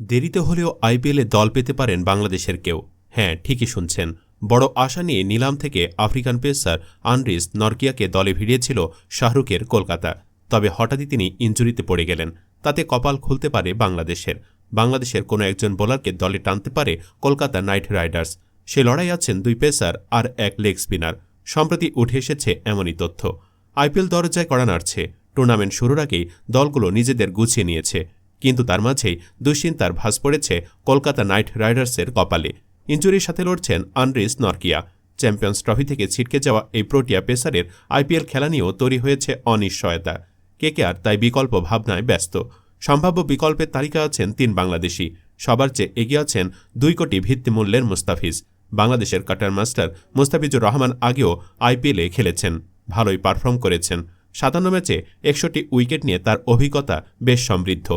দেরিতে হলেও আইপিএলে দল পেতে পারেন বাংলাদেশের কেউ। হ্যাঁ ঠিকই শুনছেন। বড় আশা নিয়ে নিলাম থেকে আফ্রিকান পেসার আনরিস নরকিয়াকে দলে ভিড়িয়েছিল শাহরুখের কলকাতা। তবে হঠাৎই তিনি ইঞ্জুরিতে পড়ে গেলেন। তাতে কপাল খুলতে পারে বাংলাদেশের। বাংলাদেশের কোনো একজন বোলারকে দলে টানতে পারে কলকাতা নাইট রাইডার্স। সে লড়াই আছেন দুই পেসার আর এক লেগ স্পিনার। সম্প্রতি উঠে এসেছে এমনই তথ্য। আইপিএল দরজায় কড়া নাড়ছে। টুর্নামেন্ট শুরুর আগেই দলগুলো নিজেদের গুছিয়ে নিয়েছে। কিন্তু তার মাঝেই দুশ্চিন্তার ভাস পড়েছে কলকাতা নাইট রাইডার্সের কপালে। ইঞ্জুরির সাথে লড়ছেন আনরিস নরকিয়া চ্যাম্পিয়ন্স ট্রফি থেকে ছিটকে যাওয়া এই প্রোটিয়া পেসারের আইপিএল খেলা নিয়েও তৈরি হয়েছে অনিশ্চয়তা। কেকেআর তাই বিকল্প ভাবনায় ব্যস্ত। সম্ভাব্য বিকল্পের তালিকা আছেন তিন বাংলাদেশি। সবার চেয়ে এগিয়ে আছেন দুই কোটি ভিত্তিমূল্যের মুস্তাফিজ। বাংলাদেশের কাটার মাস্টার মুস্তাফিজুর রহমান আগেও আইপিএলে খেলেছেন, ভালোই পারফর্ম করেছেন। সাতান্ন ম্যাচে একষট্টি উইকেট নিয়ে তার অভিজ্ঞতা বেশ সমৃদ্ধ।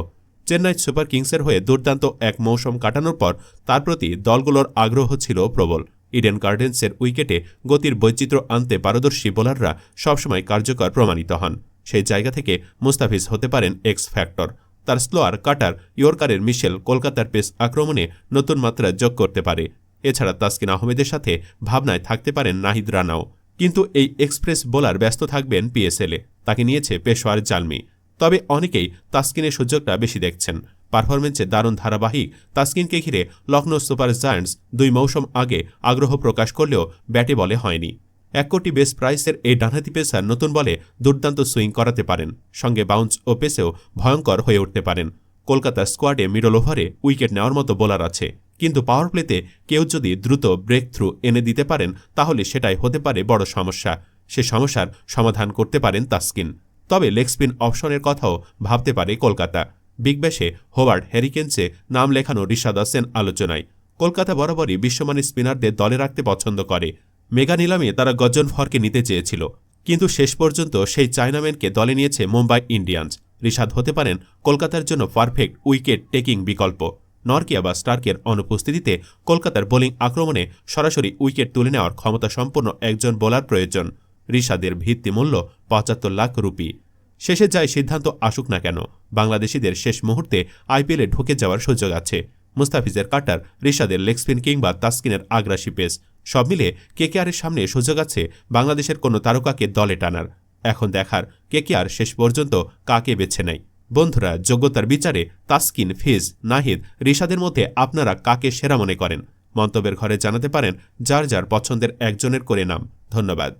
চেন্নাই সুপার কিংসের হয়ে দুর্দান্ত এক মৌসুম কাটানোর পর তার প্রতি দলগুলোর আগ্রহ ছিল প্রবল। ইডেন গার্ডেন্সের উইকেটে গতির বৈচিত্র্য আনতে পারদর্শী বোলাররা সবসময় কার্যকর প্রমাণিত হন। সেই জায়গা থেকে মুস্তাফিজ হতে পারেন এক্স ফ্যাক্টর তার স্লোয়ার কাটার ইয়র্কারের মিশেল কলকাতার পেস আক্রমণে নতুন মাত্রা যোগ করতে পারে। এছাড়া তাসকিন আহমেদের সাথে ভাবনায় থাকতে পারেন নাহিদ রানাও। কিন্তু এই এক্সপ্রেস বোলার ব্যস্ত থাকবেন পিএসএলে তাকে নিয়েছে পেশোয়ার জালমি। তবে অনেকেই তাস্কিনের সুযোগটা বেশি দেখছেন। পারফরমেন্সে দারুণ ধারাবাহিক তাস্কিনকে ঘিরে লখনৌ সুপার জায়ান্টস দুই মৌসুম আগে আগ্রহ প্রকাশ করলেও ব্যাটে বলে হয়নি। এক কোটি বেস প্রাইসের এই ডানহাতি পেসার নতুন বলে দুর্দান্ত সুইং করাতে পারেন। সঙ্গে বাউন্স ও পেসেও ভয়ঙ্কর হয়ে উঠতে পারেন। কলকাতার স্কোয়াডে মিডল ওভারে উইকেট নেওয়ার মতো বোলার আছে। কিন্তু পাওয়ার প্লেতে কেউ যদি দ্রুত ব্রেক থ্রু এনে দিতে পারেন, তাহলে সেটাই হতে পারে বড় সমস্যা। সে সমস্যার সমাধান করতে পারেন তাসকিন। তবে লেগ স্পিন অপশনের কথাও ভাবতে পারে কলকাতা। বিগ ব্যাশে হোয়ার্ড হ্যারিকেন্সে নাম লেখানো রিশাদ আসেন আলোচনায়। কলকাতা বরাবরই বিশ্বমানের স্পিনারদের দলে রাখতে পছন্দ করে। মেগা নিলামে তারা গজ্জন ফরকে নিতে চেয়েছিল। কিন্তু শেষ পর্যন্ত সেই চায়নাম্যানকে দলে নিয়েছে মুম্বাই ইন্ডিয়ান্স। রিশাদ হতে পারেন কলকাতার জন্য পারফেক্ট উইকেট টেকিং বিকল্প। নরকিয়া বা স্টার্কের অনুপস্থিতিতে কলকাতার বোলিং আক্রমণে সরাসরি উইকেট তুলে নেওয়ার ক্ষমতা সম্পন্ন একজন বোলার প্রয়োজন। রিশাদের ভিত্তিমূল্য পঁচাত্তর লাখ রুপি। শেষে যায় সিদ্ধান্ত আসুক না কেন, বাংলাদেশিদের শেষ মুহূর্তে আইপিএলে ঢুকে যাওয়ার সুযোগ আছে। মুস্তাফিজের কাটার, রিশাদের লেগ স্পিন কিংবা তাসকিনের আগ্রাসী পেস সব মিলে কেকেআরের সামনে সুযোগ আছে বাংলাদেশের কোনো তারকাকে দলে টানার। এখন দেখার কেকেআর শেষ পর্যন্ত কাকে বেছে নেয়। বন্ধুরা, যোগ্যতার বিচারে তাস্কিন, ফিজ, নাহিদ, রিশাদের মধ্যে আপনারা কাকে সেরা মনে করেন? মন্তব্যের ঘরে জানাতে পারেন যার যার পছন্দের একজনের করে নাম। ধন্যবাদ।